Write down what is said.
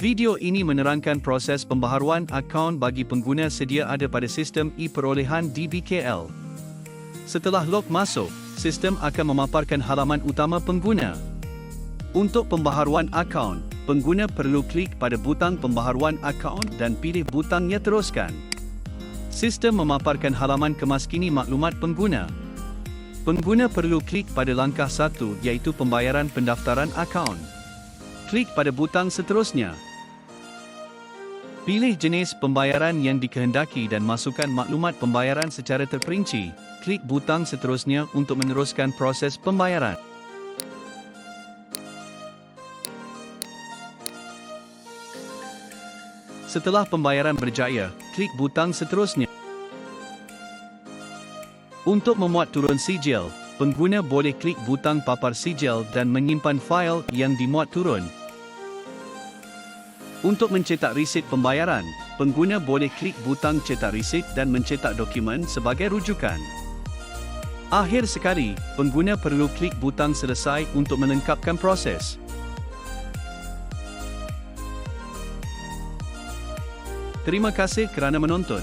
Video ini menerangkan proses pembaharuan akaun bagi pengguna sedia ada pada sistem e-perolehan DBKL. Setelah log masuk, sistem akan memaparkan halaman utama pengguna. Untuk pembaharuan akaun, pengguna perlu klik pada butang pembaharuan akaun dan pilih butangnya teruskan. Sistem memaparkan halaman kemaskini maklumat pengguna. Pengguna perlu klik pada langkah satu iaitu pembayaran pendaftaran akaun. Klik pada butang seterusnya. Pilih jenis pembayaran yang dikehendaki dan masukkan maklumat pembayaran secara terperinci. Klik butang seterusnya untuk meneruskan proses pembayaran. Setelah pembayaran berjaya, klik butang seterusnya. Untuk memuat turun sijil, pengguna boleh klik butang papar sijil dan menyimpan fail yang dimuat turun. Untuk mencetak resit pembayaran, pengguna boleh klik butang cetak resit dan mencetak dokumen sebagai rujukan. Akhir sekali, pengguna perlu klik butang selesai untuk melengkapkan proses. Terima kasih kerana menonton.